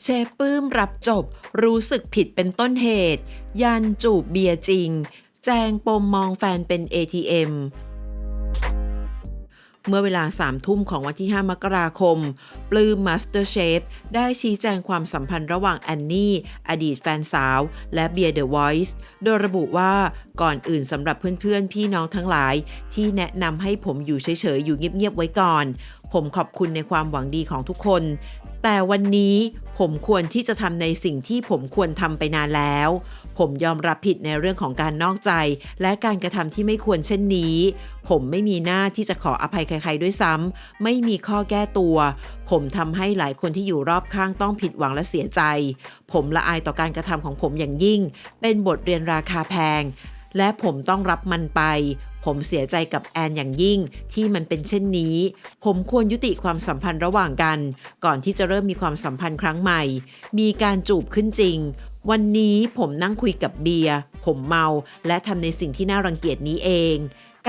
เชฟปื้มรับจบรู้สึกผิดเป็นต้นเหตุ ยันจูบเบียร์จริง แจงปมมองแฟนเป็น ATM เมื่อเวลาสามทุ่มของวันที่ 5 มกราคม ปลื้มมาสเตอร์เชฟได้ชี้แจงความสัมพันธ์ระหว่างแอนนี่ อดีตแฟนสาว และเบียร์เดอะวอยซ์โดยระบุว่าก่อนอื่นสำหรับเพื่อนๆ พี่น้องทั้งหลาย ที่แนะนำให้ผมอยู่เฉยๆ อยู่เงียบๆ ไว้ก่อน ผมขอบคุณในความหวังดีของทุกคน แต่วันนี้ผมควรที่จะทำในสิ่งที่ผมควรทำไปนานแล้ว ผมยอมรับผิดในเรื่องของการนอกใจ และการกระทำที่ไม่ควรเช่นนี้ ผมไม่มีหน้าที่จะขออภัยใคร ๆ ด้วยซ้ำไม่มีข้อแก้ตัว ผมทำให้หลายคนที่อยู่รอบข้างต้องผิดหวังและเสียใจ ผมละอายต่อการกระทำของผมอย่างยิ่ง เป็นบทเรียนราคาแพง และผมต้องรับมันไป ผมเสียใจกับแอนอย่างยิ่งที่มันเป็นเช่นนี้ ผมควรยุติความสัมพันธ์ระหว่างกัน ก่อนที่จะเริ่มมีความสัมพันธ์ครั้งใหม่ มีการจูบขึ้นจริง วันนี้ผมนั่งคุยกับเบียร์ผมเมาและทำในสิ่งที่น่ารังเกียจนี้เอง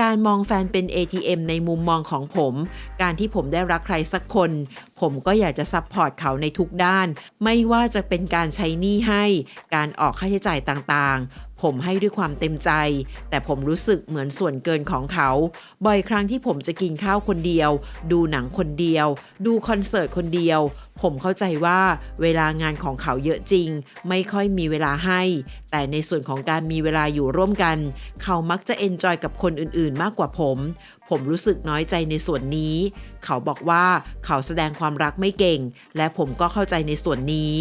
การมองแฟนเป็น ATM ในมุมมองของผม การที่ผมได้รักใครสักคน ผมก็อยากจะซัพพอร์ตเขาในทุกด้าน ไม่ว่าจะเป็นการใช้หนี้ให้ การออกค่าใช้จ่ายต่างๆ ผมให้ด้วยความเต็มใจ แต่ผมรู้สึกเหมือนส่วนเกินของเขา บ่อยครั้งที่ผมจะกินข้าวคนเดียว ดูหนังคนเดียว ดูคอนเสิร์ตคนเดียว ผมเข้าใจว่าเวลางานของเขาเยอะจริง ไม่ค่อยมีเวลาให้ แต่ในส่วนของการมีเวลาอยู่ร่วมกัน เขามักจะเอนจอยกับคนอื่นๆ มากกว่าผม ผมรู้สึกน้อยใจในส่วนนี้ เขาบอกว่าเขาแสดงความรักไม่เก่ง และผมก็เข้าใจในส่วนนี้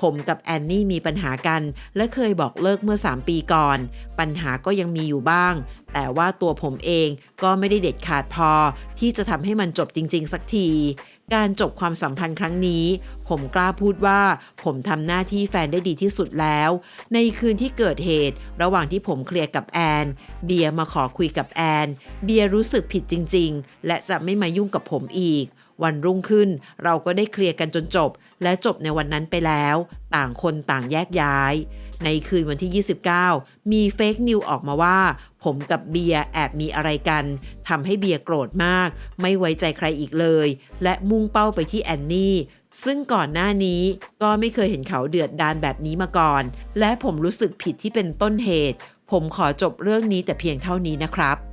ผมกับแอนนี่มีปัญหากัน และเคยบอกเลิกเมื่อ 3 ปีก่อน ปัญหาก็ยังมีอยู่บ้าง แต่ว่าตัวผมเองก็ไม่ได้เด็ดขาดพอ ที่จะทำให้มันจบจริง ๆ สักที การจบความสัมพันธ์ครั้งนี้ ผมกล้าพูดว่า ผมทำหน้าที่แฟนได้ดีที่สุดแล้ว ในคืนที่เกิดเหตุ ระหว่างที่ผมเคลียร์กับแอน เบียร์มาขอคุยกับแอน เบียร์รู้สึกผิดจริง ๆ และจะไม่มายุ่งกับผมอีก วันรุ่งขึ้น เราก็ได้เคลียร์กันจนจบ และจบในวันนั้นไปแล้ว ต่างคนต่างแยกย้าย ในคืนวันที่ 29 มีเฟกนิวออกมาว่า ผมกับเบียร์แอบมีอะไรกันทำให้เบียร์โกรธมาก ไม่ไว้ใจใครอีกเลย และมุ่งเป้าไปที่แอนนี่ซึ่งก่อนหน้านี้ก็ไม่เคยเห็นเขาเดือดดานแบบนี้มาก่อน และผมรู้สึกผิดที่เป็นต้นเหตุ ผมขอจบเรื่องนี้แต่เพียงเท่านี้นะครับ